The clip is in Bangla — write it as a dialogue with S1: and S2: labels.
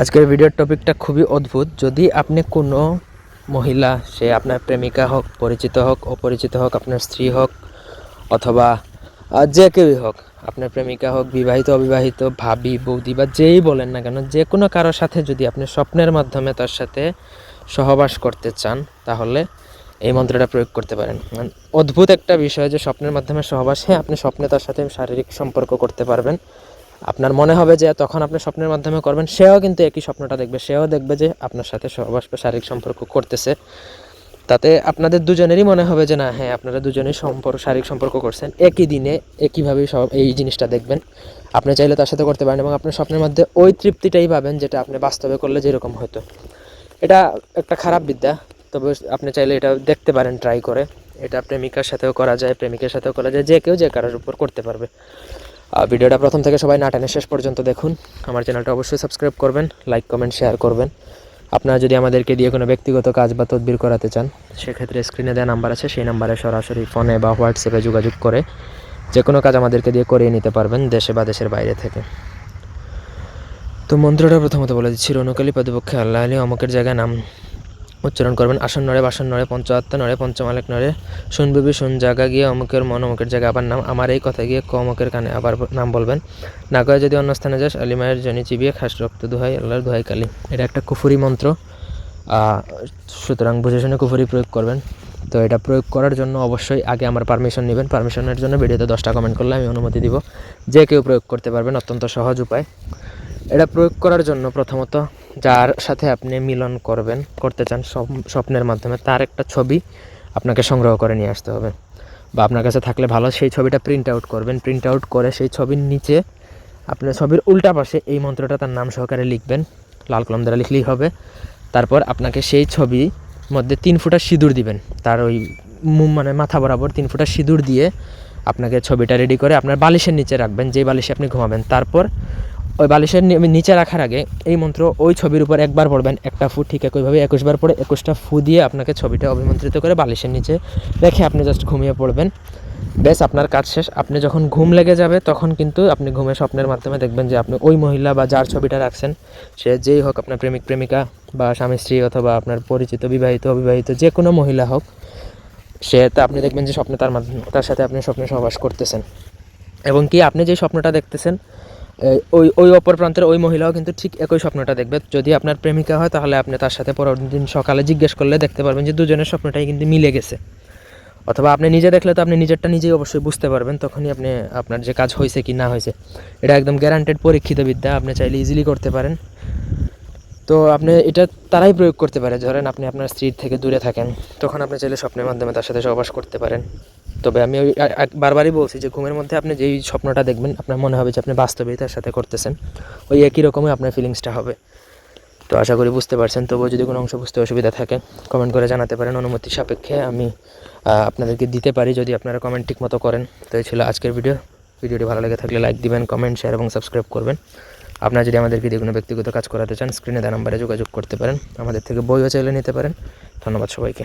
S1: আজকের ভিডিওর টপিকটা খুবই অদ্ভুত। যদি আপনি কোনো মহিলা, সে আপনার প্রেমিকা হোক, পরিচিত হোক, অপরিচিত হোক, আপনার স্ত্রী হোক, অথবা যে কেউই হোক, আপনার প্রেমিকা হোক, বিবাহিত, অবিবাহিত, ভাবি, বৌদি বা যেই বলেন না কেন, যে কোনো কারোর সাথে যদি আপনি স্বপ্নের মাধ্যমে তার সাথে সহবাস করতে চান, তাহলে এই মন্ত্রটা প্রয়োগ করতে পারেন। অদ্ভুত একটা বিষয় যে স্বপ্নের মাধ্যমে সহবাস আপনি স্বপ্নে তার সাথে শারীরিক সম্পর্ক করতে পারবেন। আপনার মনে হবে যে তখন আপনি স্বপ্নের মাধ্যমে করবেন, সেও কিন্তু একই স্বপ্নটা দেখবে, সেও দেখবে যে আপনার সাথে সহবাস শারীরিক সম্পর্ক করতেছে। তাতে আপনাদের দুজনেরই মনে হবে যে না হ্যাঁ আপনারা দুজনেই সম্পর্ক শারীরিক সম্পর্ক করছেন, একই দিনে একইভাবেই সব এই জিনিসটা দেখবেন। আপনি চাইলে তার সাথে করতে পারেন এবং আপনার স্বপ্নের মধ্যে ওই তৃপ্তিটাই পাবেন যেটা আপনি বাস্তবে করলে যেরকম হতো। এটা একটা খারাপ বিদ্যা, তবে আপনি চাইলে এটা দেখতে পারেন ট্রাই করে। এটা প্রেমিকার সাথেও করা যায়, প্রেমিকের সাথেও করা যায়, যে কেউ যে কারোর উপর করতে পারবে। ভিডিওটা প্রথম থেকে সবাই না টেনে শেষ পর্যন্ত দেখুন। আমার চ্যানেলটা অবশ্যই সাবস্ক্রাইব করবেন লাইক কমেন্ট শেয়ার করবেন। আপনারা যদি আমাদেরকে দিয়ে কোনো ব্যক্তিগত কাজ বা তদবির করাতে চান, সেক্ষেত্রে স্ক্রিনে দেওয়া নাম্বার আছে, সেই নাম্বারে সরাসরি ফোনে বা হোয়াটসঅ্যাপে যোগাযোগ করে যে কোনো কাজ আমাদেরকে দিয়ে করিয়ে নিতে পারবেন দেশে বা দেশের বাইরে থেকে। তো মন্ত্রটা প্রথমত বলে দিচ্ছি রনুকালী পদপক্ষে আল্লাহ আলী অমুকের জায়গায় নাম উচ্চারণ করবেন আসন নড়ে বাসন নড়ে পঞ্চাত্তর নড়ে পঞ্চমালেক নড়ে শুনবিবি শুন জায়গা গিয়ে অমুকের মন, অমুকের জায়গায় আবার নাম, আমার এই কথা গিয়ে কমকের কানে আবার নাম বলবেন। না করে যদি অন্য স্থানে যাস আলিমায়ের জনি চিবিয়ে খাস রক্ত দুহাই, আল্লাহর দুহাই কালী। এটা একটা কুফুরি মন্ত্র। সুতরাং বুঝে শুনে কুফুরি প্রয়োগ করবেন। তো এটা প্রয়োগ করার জন্য অবশ্যই আগে আমার পারমিশন নেবেন। পারমিশনের জন্য ভিডিওতে দশটা কমেন্ট করলে আমি অনুমতি দিব। যে কেউ প্রয়োগ করতে পারবেন, অত্যন্ত সহজ উপায়। এটা প্রয়োগ করার জন্য প্রথমত যার সাথে আপনি মিলন করবেন, করতে চান স্বপ্নের মাধ্যমে, তার একটা ছবি আপনাকে সংগ্রহ করে নিয়ে আসতে হবে। বা আপনার কাছে থাকলে ভালো, সেই ছবিটা প্রিন্ট আউট করবেন। প্রিন্ট আউট করে সেই ছবির নিচে আপনার ছবির উল্টা পাশে এই মন্ত্রটা তার নাম সহকারে লিখবেন। লাল কলম দ্বারা লিখলেই হবে। তারপর আপনাকে সেই ছবি মধ্যে তিন ফুটা সিঁদুর দিবেন। তার ওই মানে মাথা বরাবর তিন ফুটা সিঁদুর দিয়ে আপনাকে ছবিটা রেডি করে আপনার বালিশের নিচে রাখবেন। যে বালিশে আপনি ঘুমাবেন। তারপর ওই বালিশের নিচে রাখার আগে এই মন্ত্র ওই ছবির উপর একবার পড়বেন। একটা ফু ঠিক একইভাবে একুশবার পরে একুশটা ফু দিয়ে আপনাকে ছবিটা অভিমন্ত্রিত করে বালিশের নিচে রেখে আপনি জাস্ট ঘুমিয়ে পড়বেন। বেশ আপনার কাজ শেষ। আপনি যখন ঘুম লেগে যাবে, তখন কিন্তু আপনি ঘুমে স্বপ্নের মাধ্যমে দেখবেন যে আপনি ওই মহিলা বা যার ছবিটা রাখছেন, সে যেই হোক আপনার প্রেমিক, প্রেমিকা বা স্বামী, স্ত্রী অথবা আপনার পরিচিত, বিবাহিত, অবিবাহিত, যে কোনো মহিলা হোক, সে তো আপনি দেখবেন যে স্বপ্নে তার মাধ্যমে তার সাথে আপনি স্বপ্নে সহবাস করতেছেন। এবং কি আপনি যে স্বপ্নটা দেখতেছেন ওই ওই অপর প্রান্তের ওই মহিলাও কিন্তু ঠিক একই স্বপ্নটা দেখবে। যদি আপনার প্রেমিকা হয়, তাহলে আপনি তার সাথে পরের দিন সকালে জিজ্ঞেস করলে দেখতে পারবেন যে দুজনের স্বপ্নটাই কিন্তু মিলে গেছে। অথবা আপনি নিজে দেখলে তো আপনি নিজেরটা নিজেই অবশ্যই বুঝতে পারবেন তখনই আপনি, আপনার যে কাজ হয়েছে কি না হয়েছে। এটা একদম গ্যারান্টেড পরীক্ষিত বিদ্যা, আপনি চাইলে ইজিলি করতে পারেন। তো আপনি এটা তারাই প্রয়োগ করতে পারে। ধরেন আপনি আপনার স্ত্রীর থেকে দূরে থাকেন, তখন আপনি চাইলে স্বপ্নের মাধ্যমে তার সাথে সহবাস করতে পারেন। তবে আমি ওই বারবারই বলছি যে ঘুমের মধ্যে আপনি যেই স্বপ্নটা দেখবেন, আপনার মনে হবে যে আপনি বাস্তবেই তার সাথে করতেছেন। ওই একই রকমই আপনার ফিলিংসটা হবে। তো আশা করি বুঝতে পারছেন। তবুও যদি কোনো অংশ বুঝতে অসুবিধা থাকে কমেন্ট করে জানাতে পারেন। অনুমতি সাপেক্ষে আমি আপনাদেরকে দিতে পারি যদি আপনারা কমেন্ট ঠিক মতো করেন। তো এই ছিল আজকের ভিডিও ভিডিওটি ভালো লেগে থাকলে লাইক দিবেন কমেন্ট শেয়ার এবং সাবস্ক্রাইব করবেন। আপনারা যদি আমাদেরকে দিয়ে কোনো ব্যক্তিগত কাজ করাতে চান স্ক্রিনে দেওয়া নাম্বারে যোগাযোগ করতে পারেন। আমাদের থেকে বইও চাইলে নিতে পারেন। ধন্যবাদ সবাইকে।